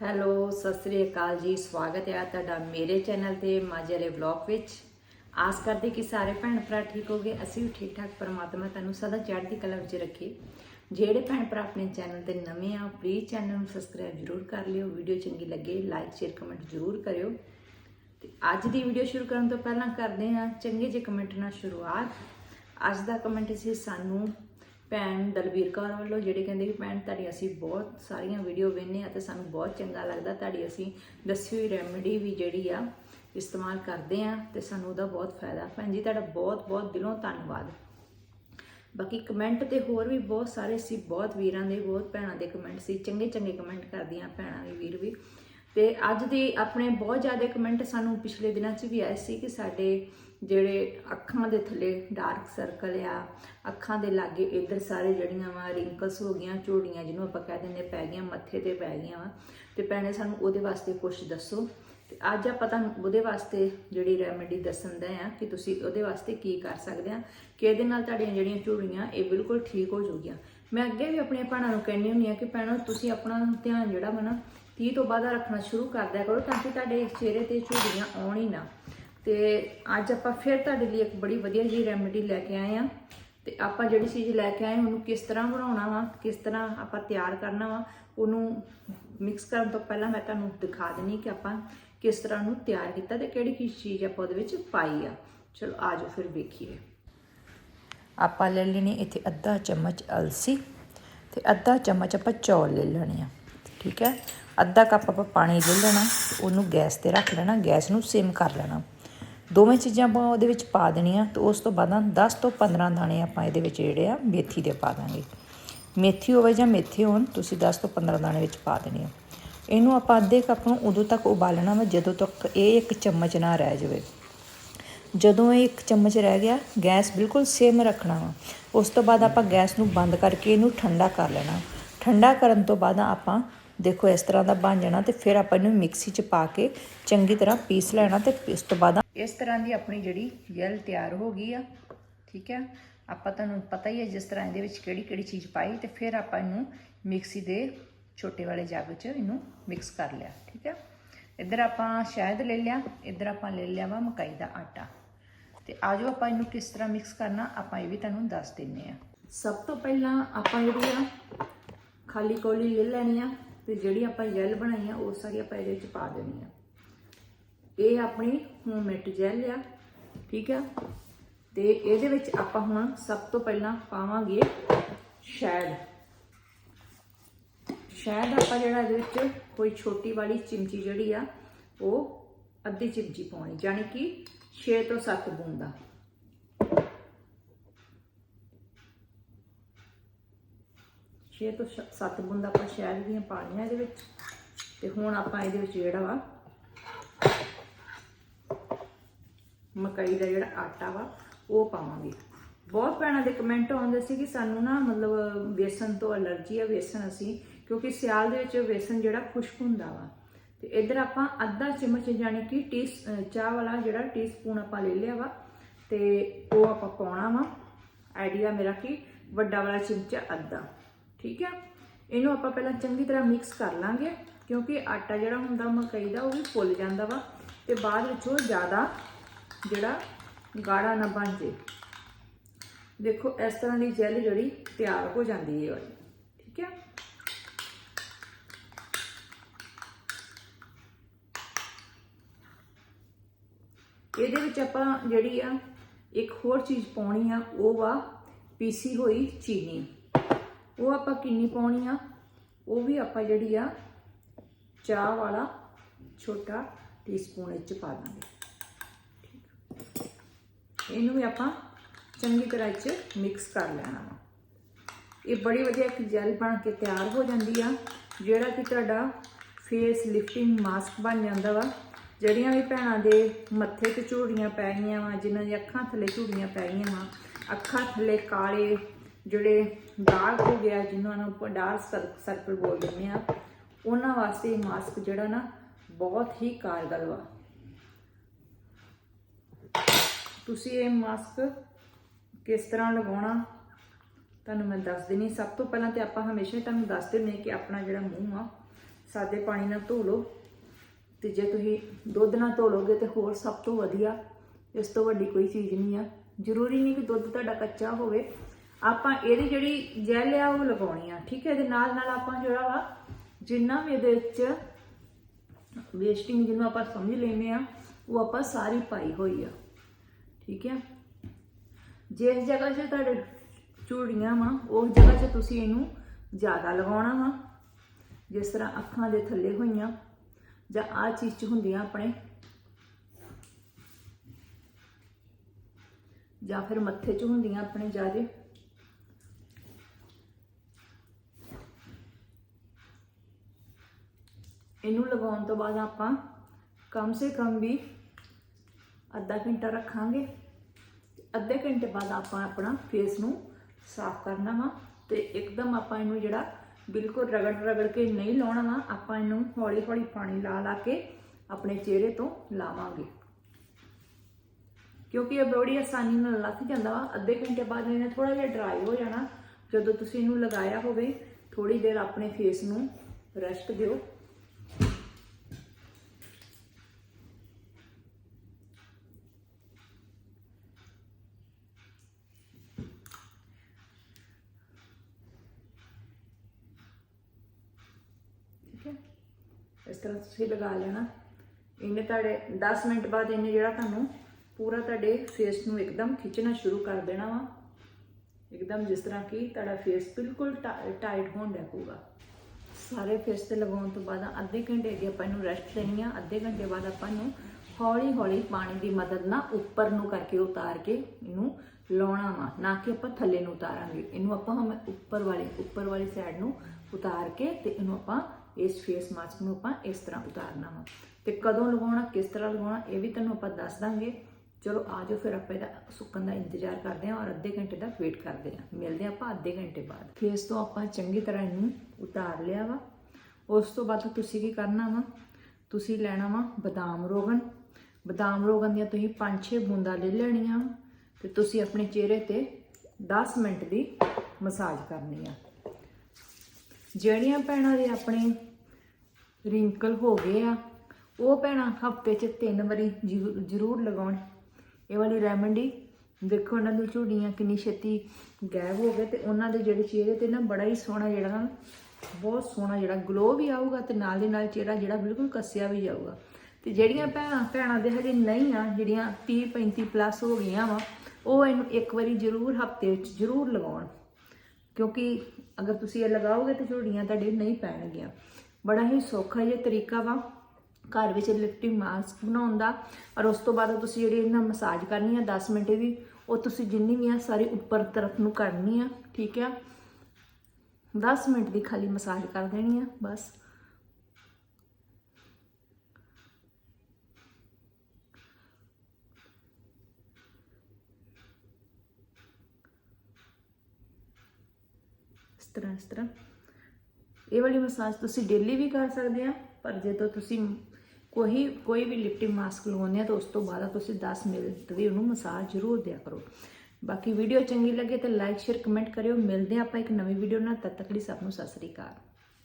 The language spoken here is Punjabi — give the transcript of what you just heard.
ਹੈਲੋ, ਸਤਿ ਸ੍ਰੀ ਅਕਾਲ ਜੀ, ਸਵਾਗਤ ਹੈ ਤੁਹਾਡਾ ਮੇਰੇ ਚੈਨਲ ਤੇ ਮਾਜਰੇ ਵਲੌਗ ਵਿੱਚ। ਆਸ ਕਰਦੇ ਕਿ ਸਾਰੇ ਭੈਣ ਭਰਾ ਠੀਕ ਹੋਗੇ, ਅਸੀਂ ਵੀ ਠੀਕ ਠਾਕ ਪਰਮਾਤਮਾ ਤੁਹਾਨੂੰ ਸਦਾ ਚੜ੍ਹਦੀ ਕਲਾ ਵਿੱਚ ਰੱਖੇ। ਜਿਹੜੇ ਭੈਣ ਭਰਾ ਆਪਣੇ ਚੈਨਲ ਤੇ ਨਵੇਂ ਆ ਪਲੀਜ਼ ਚੈਨਲ ਨੂੰ ਸਬਸਕ੍ਰਾਈਬ ਜਰੂਰ ਕਰ ਲਿਓ, ਵੀਡੀਓ ਚੰਗੀ ਲੱਗੇ ਲਾਈਕ ਸ਼ੇਅਰ ਕਮੈਂਟ ਜਰੂਰ ਕਰਿਓ। ਤੇ ਅੱਜ ਦੀ ਵੀਡੀਓ ਸ਼ੁਰੂ ਕਰਨ ਤੋਂ ਪਹਿਲਾਂ ਕਰਦੇ ਹਾਂ, ਚੰਗੇ ਜਿਹੇ ਕਮੈਂਟ ਨਾਲ ਸ਼ੁਰੂਆਤ। ਅੱਜ ਦਾ ਕਮੈਂਟ ਸੀ, ਸਾਨੂੰ ਭੈਣ ਦਲਬੀਰ ਕੌਰ ਵੱਲੋਂ ਜਿਹੜੇ ਕਹਿੰਦੇ ਕਿ ਭੈਣ, ਤੁਹਾਡੀ ਅਸੀਂ ਬਹੁਤ ਸਾਰੀਆਂ ਵੀਡੀਓ ਵੇਖਨੇ ਆ ਤੇ ਸਾਨੂੰ ਬਹੁਤ ਚੰਗਾ ਲੱਗਦਾ। ਤੁਹਾਡੀ ਅਸੀਂ ਦੱਸੀ ਹੋਈ ਰੈਮਡੀ ਵੀ ਜਿਹੜੀ ਆ, ਇਸਤੇਮਾਲ ਕਰਦੇ ਆ ਤੇ ਸਾਨੂੰ ਉਹਦਾ ਬਹੁਤ ਫਾਇਦਾ। ਭੈਣ ਜੀ, ਤੁਹਾਡਾ ਬਹੁਤ ਬਹੁਤ ਦਿਲੋਂ ਧੰਨਵਾਦ। ਬਾਕੀ ਕਮੈਂਟ ਤੇ ਹੋਰ ਵੀ ਬਹੁਤ ਸਾਰੇ ਸੀ, ਬਹੁਤ ਵੀਰਾਂ ਦੇ, ਬਹੁਤ ਭੈਣਾਂ ਦੇ ਕਮੈਂਟ ਸੀ। ਚੰਗੇ ਚੰਗੇ ਕਮੈਂਟ ਕਰਦੀਆਂ ਭੈਣਾਂ ਵੀ ਵੀਰ ਵੀ। ਤੇ ਅੱਜ ਦੇ ਆਪਣੇ ਬਹੁਤ ਜ਼ਿਆਦਾ ਕਮੈਂਟ ਸਾਨੂੰ ਪਿਛਲੇ ਦਿਨਾਂ 'ਚ ਵੀ ਆਏ ਸੀ ਕਿ ਸਾਡੇ ਜਿਹੜੇ ਅੱਖਾਂ ਦੇ ਥੱਲੇ ਡਾਰਕ ਸਰਕਲ ਆ, ਅੱਖਾਂ ਦੇ ਲਾਗੇ ਇਧਰ ਸਾਰੇ ਜੜੀਆਂ ਵਾ ਰਿੰਕਲਸ ਹੋ ਗਈਆਂ ਝੋੜੀਆਂ ਜਿਹਨੂੰ ਆਪਾਂ ਕਹਿ ਦਿੰਦੇ ਪੈ ਗਈਆਂ, ਮੱਥੇ ਤੇ ਪੈ ਗਈਆਂ ਵਾ। ਤੇ ਭੈਣੇ ਸਾਨੂੰ ਉਹਦੇ ਵਾਸਤੇ ਕੁਝ ਦੱਸੋ। ਤੇ ਅੱਜ ਆਪਾਂ ਤੁਹਾਨੂੰ ਉਹਦੇ ਵਾਸਤੇ ਜਿਹੜੀ ਰੈਮੇਡੀ ਦੱਸਣ ਦਾ ਆ ਕਿ ਤੁਸੀਂ ਉਹਦੇ ਵਾਸਤੇ ਕੀ ਕਰ ਸਕਦੇ ਆ, ਕਿ ਇਹਦੇ ਨਾਲ ਤੁਹਾਡੀਆਂ ਜਿਹੜੀਆਂ ਝੁਰੜੀਆਂ ਇਹ ਬਿਲਕੁਲ ਠੀਕ ਹੋ ਜਾਊਗੀਆਂ। ਮੈਂ ਅੱਗੇ ਵੀ ਆਪਣੀਆਂ ਭੈਣਾਂ ਨੂੰ ਕਹਿੰਦੀ ਹੁੰਦੀ ਆ ਕਿ ਭੈਣੋ ਤੁਸੀਂ ਆਪਣਾ ਧਿਆਨ ਜਿਹੜਾ ਵਾ ਨਾ 30 ਤੋਂ ਬਾਅਦ ਰੱਖਣਾ ਸ਼ੁਰੂ ਕਰ ਦਿਆ ਕਰੋ ਤਾਂ ਕਿ ਤੁਹਾਡੇ ਚਿਹਰੇ ਤੇ ਝੁਰੜੀਆਂ ਆਉਣ ਹੀ ਨਾ। ਤੇ ਅੱਜ ਆਪਾਂ ਫਿਰ ਤੁਹਾਡੇ ਲਈ ਇੱਕ ਬੜੀ ਵਧੀਆ ਜੀ ਰੈਮੇਡੀ ਲੈ ਕੇ ਆਏ ਆ। ਤੇ ਆਪਾਂ ਜਿਹੜੀ ਚੀਜ਼ ਲੈ ਕੇ ਆਏ, ਉਹਨੂੰ ਕਿਸ ਤਰ੍ਹਾਂ ਬਣਾਉਣਾ ਵਾ, ਕਿਸ ਤਰ੍ਹਾਂ ਆਪਾਂ ਤਿਆਰ ਕਰਨਾ ਵਾ, ਉਹਨੂੰ ਮਿਕਸ ਕਰਨ ਤੋਂ ਪਹਿਲਾਂ ਮੈਂ ਤੁਹਾਨੂੰ ਦਿਖਾ ਦਿੰਨੀ ਕਿ ਆਪਾਂ ਕਿਸ ਤਰ੍ਹਾਂ ਨੂੰ ਤਿਆਰ ਕੀਤਾ ਤੇ ਕਿਹੜੀ ਕੀ ਚੀਜ਼ ਆਪਾਂ ਉਹਦੇ ਵਿੱਚ ਪਾਈ ਆ। ਚਲੋ ਆਜੋ ਫਿਰ ਵੇਖੀਏ। ਆਪਾਂ ਲੈ ਲੈਣੀ ਇੱਥੇ ਅੱਧਾ ਚਮਚ ਅਲਸੀ ਤੇ ਅੱਧਾ ਚਮਚ ਆਪਾਂ ਚੌਲ ਲੈ ਲੈਣੇ ਆ। ਠੀਕ ਹੈ? ਅੱਧਾ ਕੱਪ ਆਪਾਂ ਪਾਣੀ ਲੈ ਲੈਣਾ, ਉਹਨੂੰ ਗੈਸ ਤੇ ਰੱਖ ਲੈਣਾ, ਗੈਸ ਨੂੰ ਸਿਮ ਕਰ ਲੈਣਾ। ਦੋਵੇਂ ਚੀਜ਼ਾਂ ਆਪਾਂ ਉਹਦੇ ਵਿੱਚ ਪਾ ਦੇਣੀਆਂ, ਤੇ ਉਸ ਤੋਂ ਬਾਅਦ 10 ਤੋਂ 15 ਦਾਣੇ ਆਪਾਂ ਇਹਦੇ ਵਿੱਚ ਜਿਹੜੇ ਆ ਮੇਥੀ ਦੇ ਪਾ ਦਾਂਗੇ। ਮੇਥੀ ਹੋਵੇ ਜਾਂ ਮੇਥੇ ਹੋਣ, ਤੁਸੀਂ 10 ਤੋਂ 15 ਦਾਣੇ ਵਿੱਚ ਪਾ ਦੇਣੇ ਆ। ਇਹਨੂੰ ਆਪਾਂ ਅੱਧੇ ਕੱਪ ਨੂੰ ਉਦੋਂ ਤੱਕ ਉਬਾਲਣਾ ਵਾ, ਜਦੋਂ ਤੱਕ ਇਹ ਇੱਕ ਚਮਚ ਨਾ ਰਹਿ ਜਾਵੇ। ਜਦੋਂ ਇਹ ਇੱਕ ਚਮਚ ਰਹਿ ਗਿਆ, ਗੈਸ ਬਿਲਕੁਲ ਸੇਮ ਰੱਖਣਾ ਵਾ। ਉਸ ਤੋਂ ਬਾਅਦ ਆਪਾਂ ਗੈਸ ਨੂੰ ਬੰਦ ਕਰਕੇ ਇਹਨੂੰ ਠੰਡਾ ਕਰ ਲੈਣਾ। ਠੰਡਾ ਕਰਨ ਤੋਂ ਬਾਅਦ ਆਪਾਂ ਦੇਖੋ, ਇਸ ਤਰ੍ਹਾਂ ਦਾ ਬਣ ਜਾਣਾ ਤੇ ਫਿਰ ਆਪਾਂ ਇਹਨੂੰ ਮਿਕਸੀ 'ਚ ਪਾ ਕੇ ਚੰਗੀ ਤਰ੍ਹਾਂ ਪੀਸ ਲੈਣਾ ਤੇ ਇਸ ਤੋਂ ਬਾਅਦ ਇਸ ਤਰ੍ਹਾਂ ਦੀ ਆਪਣੀ ਜਿਹੜੀ ਜੈਲ ਤਿਆਰ ਹੋ ਗਈ ਆ, ਠੀਕ ਹੈ ਆਪਾਂ ਤੁਹਾਨੂੰ ਪਤਾ ਹੀ ਹੈ ਜਿਸ ਤਰ੍ਹਾਂ ਇਹਦੇ ਵਿੱਚ ਕਿਹੜੀ ਕਿਹੜੀ ਚੀਜ਼ ਪਾਈ ਤੇ ਫਿਰ ਆਪਾਂ ਇਹਨੂੰ ਮਿਕਸੀ ਦੇ ਛੋਟੇ ਵਾਲੇ ਜੱਗ 'ਚ ਇਹਨੂੰ ਮਿਕਸ ਕਰ ਲਿਆ, ਠੀਕ ਹੈ ਇੱਧਰ ਆਪਾਂ ਸ਼ਹਿਦ ਲੈ ਲਿਆ, ਇੱਧਰ ਆਪਾਂ ਲੈ ਲਿਆ ਵਾ ਮਕਾਈ ਦਾ ਆਟਾ। ਤੇ ਆਜੋ ਆਪਾਂ ਇਹਨੂੰ ਕਿਸ ਤਰ੍ਹਾਂ ਮਿਕਸ ਕਰਨਾ, ਆਪਾਂ ਇਹ ਵੀ ਤੁਹਾਨੂੰ ਦੱਸ ਦਿੰਨੇ ਆ। ਸਭ ਤੋਂ ਪਹਿਲਾਂ ਆਪਾਂ ਜਿਹੜੀ ਆ ਖਾਲੀ ਕੋਲੀ ਲੈ ਲੈਣੀ ਆ। ਤੇ ਜਿਹੜੀ ਆਪਾਂ ਜੈਲ ਬਣਾਈ ਆ, ਉਹ ਸਾਰੀ ਆਪਾਂ ਇਹਦੇ ਵਿੱਚ ਪਾ ਦੇਣੀ ਆ। ਇਹ ਆਪਣੀ ਹੋਮਮੇਡ ਜੈਲ ਆ, ਠੀਕ ਆ? ਤੇ ਇਹਦੇ ਵਿੱਚ ਆਪਾਂ ਹੁਣ ਸਭ ਤੋਂ ਪਹਿਲਾਂ ਪਾਵਾਂਗੇ ਸ਼ਹਿਦ। ਸ਼ਹਿਦ ਆਪਾਂ ਜਿਹੜਾ ਇਹਦੇ ਵਿੱਚ ਕੋਈ ਛੋਟੀ ਵਾਲੀ ਚਿਮਚੀ ਜਿਹੜੀ ਆ, ਉਹ ਅੱਧੀ ਚਿਮਚੀ ਪਾਉਣੀ ਯਾਨੀ ਕਿ 6 ਤੋਂ 7 ਬੂੰਦਾਂ। ਛੇ ਤੋਂ 7 ਬੂੰਦ ਆਪਾਂ ਸ਼ਹਿਦ ਦੀਆਂ ਪਾਣੀਆਂ ਇਹਦੇ ਵਿੱਚ। ਤੇ ਹੁਣ ਆਪਾਂ ਇਹਦੇ ਵਿੱਚ ਜਿਹੜਾ ਵਾ, ਮਕਈ ਦਾ ਜਿਹੜਾ ਆਟਾ ਵਾ, ਉਹ ਪਾਵਾਂਗੇ। ਬਹੁਤ ਭੈਣਾਂ ਦੇ ਕਮੈਂਟ ਆਉਂਦੇ ਸੀ ਕਿ ਸਾਨੂੰ ਨਾ ਮਤਲਬ ਵੇਸਣ ਤੋਂ ਅਲਰਜੀ ਆ ਵੇਸਣ ਅਸੀਂ, ਕਿਉਂਕਿ ਸਿਆਲ ਦੇ ਵਿੱਚ ਵੇਸਣ ਜਿਹੜਾ ਖੁਸ਼ਕ ਹੁੰਦਾ ਵਾ। ਤੇ ਇਧਰ ਆਪਾਂ ਅੱਧਾ ਚਮਚ ਯਾਨੀ ਕਿ ਟੀ ਚਾਹ ਵਾਲਾ ਜਿਹੜਾ ਟੀਸਪੂਨ ਆਪਾਂ ਲੈ ਲਿਆ ਵਾ, ਤੇ ਉਹ ਆਪਾਂ ਪਾਉਣਾ ਵਾ। ਆਈਡੀਆ ਮੇਰਾ ਕਿ ਵੱਡਾ ਵਾਲਾ ਚਮਚਾ ਅੱਧਾ। ਠੀਕ ਹੈ? ਇਹਨੂੰ ਆਪਾਂ ਪਹਿਲਾਂ ਚੰਗੀ ਤਰ੍ਹਾਂ ਮਿਕਸ ਕਰ ਲਾਂਗੇ, ਕਿਉਂਕਿ ਆਟਾ ਜਿਹੜਾ ਹੁੰਦਾ ਮਕਈ ਦਾ ਉਹ ਵੀ ਫੁੱਲ ਜਾਂਦਾ ਵਾ, ਤੇ ਬਾਅਦ ਵਿੱਚ ਉਹ ਜ਼ਿਆਦਾ ਜਿਹੜਾ ਗਾੜਾ ਨਾ ਬਣ ਜੇ। ਦੇਖੋ, ਇਸ ਤਰ੍ਹਾਂ ਦੀ ਜੈਲ ਜਿਹੜੀ ਤਿਆਰ ਹੋ ਜਾਂਦੀ ਹੈ ਵਾਲੀ ਠੀਕ ਹੈ? ਇਹਦੇ ਵਿੱਚ ਆਪਾਂ ਜਿਹੜੀ ਆ, ਇੱਕ ਹੋਰ ਚੀਜ਼ ਪਾਉਣੀ ਆ, ਉਹ ਵਾ ਪੀਸੀ ਹੋਈ ਚੀਨੀ। ਉਹ ਆਪਾਂ ਕਿੰਨੀ ਪਾਉਣੀ ਆ? ਉਹ ਵੀ ਆਪਾਂ ਜਿਹੜੀ ਆ, ਚਾਹ ਵਾਲਾ ਛੋਟਾ ਟੀਸਪੂਨ ਵਿੱਚ ਪਾ ਦਾਂਗੇ। ਇਹਨੂੰ ਵੀ ਆਪਾਂ ਚੰਗੀ ਤਰ੍ਹਾਂ ਚ ਮਿਕਸ ਕਰ ਲੈਣਾ ਵਾ। ਇਹ ਬੜੀ ਵਧੀਆ ਇੱਕ ਜੈਲ ਬਣ ਕੇ ਤਿਆਰ ਹੋ ਜਾਂਦੀ ਆ, ਜਿਹੜਾ ਕਿ ਤੁਹਾਡਾ ਫੇਸ ਲਿਫਟਿੰਗ ਮਾਸਕ ਬਣ ਜਾਂਦਾ ਵਾ। ਜਿਹੜੀਆਂ ਵੀ ਭੈਣਾਂ ਦੇ ਮੱਥੇ ਤੇ ਝੂੜੀਆਂ ਪੈ ਗਈਆਂ ਵਾ, ਜਿਨ੍ਹਾਂ ਦੀ ਅੱਖਾਂ ਥੱਲੇ ਝੂੜੀਆਂ ਪੈ ਗਈਆਂ ਵਾ, ਅੱਖਾਂ ਥੱਲੇ ਕਾਲੇ ਜਿਹੜੇ ਡਾਰਕ ਹੋ ਗਿਆ ਜਿਨ੍ਹਾਂ ਨੂੰ ਆਪਾਂ ਡਾਰਕ ਸਰਕਲ ਬੋਲ ਦਿੰਦੇ ਆ ਉਹਨਾਂ ਵਾਸਤੇ ਇਹ ਮਾਸਕ ਜਿਹੜਾ ਨਾ ਬਹੁਤ ਹੀ ਕਾਰਗਰ ਵਾ। ਤੁਸੀਂ ਇਹ ਮਾਸਕ ਕਿਸ ਤਰ੍ਹਾਂ ਲਗਾਉਣਾ, ਤੁਹਾਨੂੰ ਮੈਂ ਦੱਸ ਦਿੰਨੀ ਸਭ ਤੋਂ ਪਹਿਲਾਂ ਤੇ ਆਪਾਂ ਹਮੇਸ਼ਾ ਹੀ ਤੁਹਾਨੂੰ ਦੱਸਦੇ ਨੇ ਕਿ ਆਪਣਾ ਜਿਹੜਾ ਮੂੰਹ ਆ, ਸਾਦੇ ਪਾਣੀ ਨਾਲ ਧੋ ਲਓ। ਤੇ ਜੇ ਤੁਸੀਂ ਦੁੱਧ ਨਾਲ ਧੋ ਲੋਗੇ ਤੇ ਹੋਰ ਸਭ ਤੋਂ ਵਧੀਆ, ਇਸ ਤੋਂ ਵੱਡੀ ਕੋਈ ਚੀਜ਼ ਨਹੀਂ ਆ। ਜ਼ਰੂਰੀ ਨਹੀਂ ਕਿ ਦੁੱਧ ਤੁਹਾਡਾ ਕੱਚਾ ਹੋਵੇ। ਆਪਾਂ ਇਹਦੀ ਜਿਹੜੀ ਜੈਲ ਆ ਉਹ ਲਗਾਉਣੀ ਆ, ਠੀਕ ਹੈ? ਇਹਦੇ ਨਾਲ ਨਾਲ ਆਪਾਂ ਜਿਹੜਾ ਵਾ, ਜਿੰਨਾ ਵੀ ਇਹਦੇ ਵਿੱਚ ਵੇਸਟਿੰਗ ਜਿਹਨੂੰ ਆਪਾਂ ਸਮਝ ਲੈਂਦੇ ਆ, ਉਹ ਆਪਾਂ ਸਾਰੀ ਪਾਈ ਹੋਈ ਆ, ਠੀਕ ਹੈ? ਜਿਸ ਜਗ੍ਹਾ 'ਤੇ ਤੁਹਾਡੇ ਚੂੜੀਆਂ ਵਾ, ਉਸ ਜਗ੍ਹਾ 'ਤੇ ਤੁਸੀਂ ਇਹਨੂੰ ਜ਼ਿਆਦਾ ਲਗਾਉਣਾ ਵਾ, ਜਿਸ ਤਰ੍ਹਾਂ ਅੱਖਾਂ ਦੇ ਥੱਲੇ ਹੋਈਆਂ, ਜਾਂ ਆ ਚੀਜ਼ 'ਚ ਹੁੰਦੀਆਂ ਆਪਣੇ, ਜਾਂ ਫਿਰ ਮੱਥੇ 'ਚ ਹੁੰਦੀਆਂ ਆਪਣੇ ਜ਼ਿਆਦੇ। ਇਹਨੂੰ ਲਗਾਉਣ ਤੋਂ ਬਾਅਦ ਆਪਾਂ ਕਮ ਸੇ ਕਮ ਵੀ ਅੱਧਾ ਘੰਟਾ ਰੱਖਾਂਗੇ। ਅੱਧੇ ਘੰਟੇ ਬਾਅਦ ਆਪਾਂ ਆਪਣਾ ਫੇਸ ਨੂੰ ਸਾਫ਼ ਕਰਨਾ ਵਾ ਤੇ ਇੱਕਦਮ ਆਪਾਂ ਇਹਨੂੰ ਜਿਹੜਾ ਬਿਲਕੁਲ ਰਗੜ ਰਗੜ ਕੇ ਨਹੀਂ ਲਾਉਣਾ ਵਾ, ਆਪਾਂ ਇਹਨੂੰ ਹੌਲੀ ਹੌਲੀ ਪਾਣੀ ਲਾ ਲਾ ਕੇ ਆਪਣੇ ਚਿਹਰੇ ਤੋਂ ਲਾਵਾਂਗੇ। ਕਿਉਂਕਿ ਇਹ ਬੜੀ ਆਸਾਨੀ ਨਾਲ ਲੱਥ ਜਾਂਦਾ ਵਾ। ਅੱਧੇ ਘੰਟੇ ਬਾਅਦ ਇਹਨੇ ਥੋੜਾ ਜਿਹਾ ਡਰਾਈ ਹੋ ਜਾਣਾ। ਜਦੋਂ ਤੁਸੀਂ ਇਹਨੂੰ ਲਗਾਇਆ ਹੋਵੇ ਥੋੜੀ ਦੇਰ ਆਪਣੇ ਫੇਸ ਨੂੰ ਰੈਸਟ ਦਿਓ ਠੀਕ ਹੈ ਇਸ ਤਰ੍ਹਾਂ ਤੁਸੀਂ ਲਗਾ ਲੈਣਾ। ਇਹਨੇ ਤੁਹਾਡੇ 10 ਮਿੰਟ ਬਾਅਦ ਇਹਨੇ ਜਿਹੜਾ ਤੁਹਾਨੂੰ ਪੂਰਾ ਤੁਹਾਡੇ ਫੇਸ ਨੂੰ ਇੱਕਦਮ ਖਿੱਚਣਾ ਸ਼ੁਰੂ ਕਰ ਦੇਣਾ ਵਾ। ਇੱਕਦਮ ਜਿਸ ਤਰ੍ਹਾਂ ਕਿ ਤੁਹਾਡਾ ਫੇਸ ਬਿਲਕੁਲ ਟਾਈਟ ਹੋਣ ਲੱਗੂਗਾ ਸਾਰੇ ਫੇਸ ਤੇ ਲਗਾਉਣ ਤੋਂ ਬਾਅਦ ਅੱਧੇ ਘੰਟੇ ਅੱਗੇ ਆਪਾਂ ਇਹਨੂੰ ਰੈਸਟ ਦੇਣੀ ਆ। ਅੱਧੇ ਘੰਟੇ ਬਾਅਦ ਆਪਾਂ ਨੂੰ ਹੌਲੀ ਹੌਲੀ ਪਾਣੀ ਦੀ ਮਦਦ ਨਾਲ ਉੱਪਰ ਨੂੰ ਕਰਕੇ ਉਤਾਰ ਕੇ ਇਹਨੂੰ ਲਾਉਣਾ ਵਾ। ਨਾ ਕਿ ਆਪਾਂ ਥੱਲੇ ਨੂੰ ਉਤਾਰਾਂਗੇ। ਇਹਨੂੰ ਆਪਾਂ ਹਮ ਉੱਪਰ ਵਾਲੇ, ਉੱਪਰ ਵਾਲੀ ਸਾਈਡ ਨੂੰ ਉਤਾਰ ਕੇ ਤੇ ਇਹਨੂੰ ਆਪਾਂ ਇਸ ਫੇਸ ਮਾਸਕ ਨੂੰ ਆਪਾਂ ਇਸ ਤਰ੍ਹਾਂ ਉਤਾਰਨਾ ਵਾ। ਤੇ ਕਦੋਂ ਲਗਾਉਣਾ ਕਿਸ ਤਰ੍ਹਾਂ ਲਗਾਉਣਾ ਇਹ ਵੀ ਤੁਹਾਨੂੰ ਆਪਾਂ ਦੱਸ ਦਾਂਗੇ। ਚਲੋ ਆਜੋ ਫਿਰ ਆਪਾਂ ਇਹਦਾ ਸੁੱਕਣ ਦਾ ਇੰਤਜ਼ਾਰ ਕਰਦੇ ਹਾਂ ਔਰ ਅੱਧੇ ਘੰਟੇ ਦਾ ਵੇਟ ਕਰਦੇ ਹਾਂ। ਮਿਲਦੇ ਹਾਂ ਆਪਾਂ ਅੱਧੇ ਘੰਟੇ ਬਾਅਦ। ਫੇਸ ਤੋਂ ਆਪਾਂ ਚੰਗੀ ਤਰ੍ਹਾਂ ਇਹਨੂੰ ਉਤਾਰ ਲਿਆ ਵਾ। ਉਸ ਤੋਂ ਬਾਅਦ ਤੁਸੀਂ ਕੀ ਕਰਨਾ ਵਾ? ਤੁਸੀਂ ਲੈਣਾ ਵਾ ਬਦਾਮ ਰੋਗਨ ਬਦਾਮ ਰੋਗਨ ਦੀਆਂ ਤੁਸੀਂ 5-6 ਬੂੰਦਾਂ ਲੈ ਲੈਣੀਆਂ। ਵਾ ਤੇ ਤੁਸੀਂ ਆਪਣੇ ਚਿਹਰੇ ਤੇ 10 ਮਿੰਟ ਦੀ ਮਸਾਜ ਕਰਨੀ ਆ। ਜਿਹੜੀਆਂ ਭੈਣਾਂ ਦੇ ਆਪਣੇ ਰਿੰਕਲ ਹੋ ਗਏ ਆ, ਉਹ ਭੈਣਾਂ ਹਫ਼ਤੇ 'ਚ ਤਿੰਨ ਵਾਰੀ ਜ਼ਰੂਰ ਲਗਾਉਣ। ਇਹ ਵਾਲੀ ਰੈਮੰਡੀ ਦੇਖੋ ਉਹਨਾਂ ਦੀ ਝੁੱਡੀਆਂ ਕਿੰਨੀ ਛੇਤੀ ਗਾਇਬ ਹੋ ਗਏ ਤੇ ਉਹਨਾਂ ਦੇ ਜਿਹੜੇ ਚਿਹਰੇ ਤੇ ਨਾ ਬੜਾ ਹੀ ਸੋਹਣਾ ਜਿਹੜਾ ਨਾ, ਬਹੁਤ ਸੋਹਣਾ ਜਿਹੜਾ ਗਲੋ ਵੀ ਆਊਗਾ ਤੇ ਨਾਲ ਦੇ ਨਾਲ ਚਿਹਰਾ ਜਿਹੜਾ ਬਿਲਕੁਲ ਕੱਸਿਆ ਵੀ ਜਾਊਗਾ। ਤੇ ਜਿਹੜੀਆਂ ਭੈਣਾਂ ਭੈਣਾਂ ਦੇ ਹਜੇ ਨਹੀਂ ਆ, ਜਿਹੜੀਆਂ 30 35 ਪਲੱਸ ਹੋ ਗਈਆਂ ਵਾ, ਉਹ ਇਹਨੂੰ ਇੱਕ ਵਾਰੀ ਜ਼ਰੂਰ ਹਫ਼ਤੇ ਵਿੱਚ ਜ਼ਰੂਰ ਲਗਾਉਣ। ਕਿਉਂਕਿ ਅਗਰ ਤੁਸੀਂ ਇਹ ਲਗਾਓਗੇ ਤਾਂ ਝੁੱਡੀਆਂ ਤੁਹਾਡੇ ਨਹੀਂ ਪੈਣਗੀਆਂ। ਬੜਾ ਹੀ ਸੌਖਾ ਜਿਹਾ ਤਰੀਕਾ ਵਾ ਘਰ ਵਿੱਚ ਲਿਫਟਿੰਗ ਮਾਸਕ ਬਣਾਉਣ ਦਾ। ਔਰ ਉਸ ਤੋਂ ਬਾਅਦ ਤੁਸੀਂ ਜਿਹੜੀ ਇਹਨਾਂ ਮਸਾਜ ਕਰਨੀ ਆ 10 ਮਿੰਟ ਦੀ, ਉਹ ਤੁਸੀਂ ਜਿੰਨੀ ਵੀ ਆ ਸਾਰੀ ਉੱਪਰ ਤਰਫ ਨੂੰ ਕਰਨੀ ਆ, ਠੀਕ ਆ? 10 ਮਿੰਟ ਦੀ ਖਾਲੀ ਮਸਾਜ ਕਰ ਦੇਣੀ ਆ, ਬਸ। ਤਰ੍ਹਾਂ ਇਸ ਤਰ੍ਹਾਂ। ਇਹ ਵਾਲੀ ਮਸਾਜ ਤੁਸੀਂ ਡੇਲੀ ਵੀ ਕਰ ਸਕਦੇ ਆ, ਪਰ ਜੇ ਤਾਂ ਤੁਸੀਂ ਕੋਈ ਕੋਈ ਵੀ ਲਿਫਟਿੰਗ ਮਾਸਕ ਲਗਾਉਂਦੇ ਆ ਤਾਂ ਉਸ ਤੋਂ ਬਾਅਦ ਤੁਸੀਂ 10 ਮਿੰਟ ਦੀ ਉਹਨੂੰ ਮਸਾਜ ਜ਼ਰੂਰ ਦਿਆ ਕਰੋ। ਬਾਕੀ ਵੀਡੀਓ ਚੰਗੀ ਲੱਗੇ ਤਾਂ ਲਾਈਕ ਸ਼ੇਅਰ ਕਮੈਂਟ ਕਰਿਓ। ਮਿਲਦੇ ਆ ਆਪਾਂ ਇੱਕ ਨਵੀਂ ਵੀਡੀਓ ਨਾਲ, ਤਦ ਤੱਕ ਲਈ ਸਭ ਨੂੰ ਸਤਿ ਸ੍ਰੀ ਅਕਾਲ।